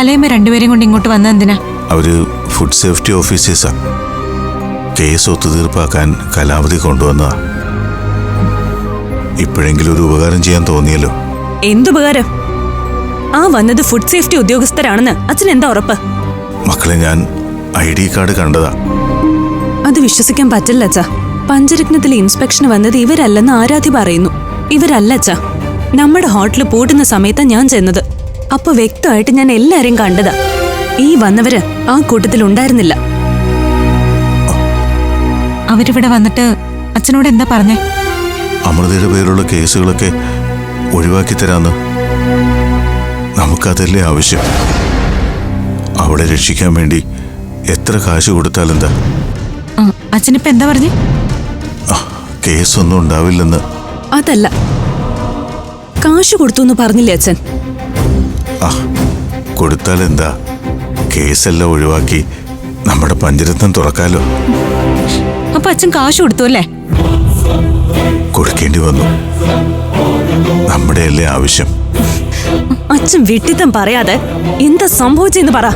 കലയമ്മ രണ്ടുപേരെയും കൊണ്ട് ഇങ്ങോട്ട് വന്ന എന്തിനാ? അവർ ഫുഡ് സേഫ്റ്റി ഓഫീസേഴ്സാ കേസ് ഒത്തുതീർപ്പാക്കാൻ കലാവധി കൊണ്ടുവന്നതാ. ഇപ്പോഴെങ്കിലും ഒരു ഉപകാരം ചെയ്യാൻ തോന്നിയല്ലോ. എന്തുപകാരം? ആ വന്നത് ഫുഡ് സേഫ്റ്റി ഉദ്യോഗസ്ഥരാണെന്ന് അച്ഛൻ എന്താ ഉറപ്പ്? മക്കളെ ഞാൻ ഐ ഡി കാർഡ് കണ്ടതാ. അത് വിശ്വസിക്കാൻ പറ്റില്ല അച്ഛാ. പഞ്ചരത്നത്തിലെ ഇൻസ്പെക്ഷന് വന്നത് ഇവരല്ലെന്ന് ആരാധി പറയുന്നു. ഇവരല്ല അച്ഛാ. നമ്മുടെ ഹോട്ടൽ പൂട്ടുന്ന സമയത്താണ് ഞാൻ ചെന്നത്. അപ്പൊ വ്യക്തമായിട്ട് ഞാൻ എല്ലാരെയും കണ്ടതാ. ഈ വന്നവര് ആ കൂട്ടത്തിൽ ഉണ്ടായിരുന്നില്ല. അവരിവിടെ വന്നിട്ട് അച്ഛനോട് എന്താ പറഞ്ഞേ? അമൃതയുടെ പേരുള്ള കേസുകളൊക്കെ ഒഴിവാക്കി തരാന്ന്. നമുക്കതല്ലേ ആവശ്യം? അവളെ രക്ഷിക്കാൻ വേണ്ടി എത്ര കാശ് കൊടുത്താലെന്താ? അച്ഛനിപ്പോ എന്താ പറഞ്ഞു? കേസൊന്നും ഉണ്ടാവില്ലെന്ന്. അതല്ല. കാശ് കൊടുത്തു എന്ന് പറഞ്ഞില്ലേ അച്ഛൻ? ആ കൊടുത്താലെന്താ കേസെല്ലാം ഒഴിവാക്കി നമ്മുടെ പഞ്ചരത്നം തുറക്കാലോ. അപ്പൊ അച്ഛൻ കാശ് കൊടുത്തു അല്ലേ? കൊടുക്കേണ്ടി വന്നു. നമ്മുടെയല്ലേ ആവശ്യം. അച്ഛൻ വിട്ടിത്തം പറയാതെ എന്താ സംഭവിച്ചെന്ന് പറ.